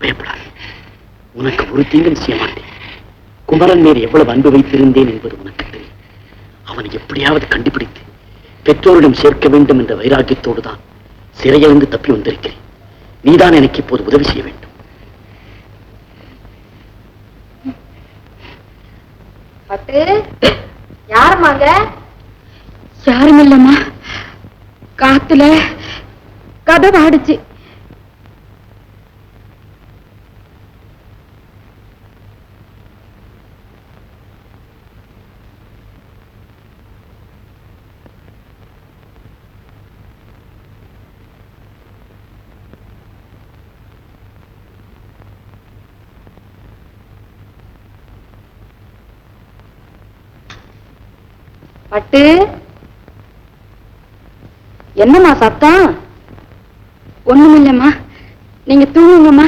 பயப்படாது. உனக்கு ஒரு தீங்கும் செய்ய மாட்டேன். குமரன் மேல் எவ்வளவு அன்பு வைத்திருந்தேன் என்பது உனக்கு தெரியும். அவனை எப்படியாவது கண்டுபிடித்து பெற்றோரிடம் சேர்க்க வேண்டும் என்ற வைராக்கியத்தோடு தான் சிறையிலிருந்து தப்பி வந்திருக்கிறேன். நீதான் எனக்கு இப்போது உதவி செய்ய வேண்டும். பட்டு யாரம்மாங்க யாரும் இல்லம்மா காத்துல கதை பாடுச்சு பட்டு. என்னம்மா சத்தம்? ஒண்ணுமில்லம்மா. நீங்க தூங்குங்கம்மா.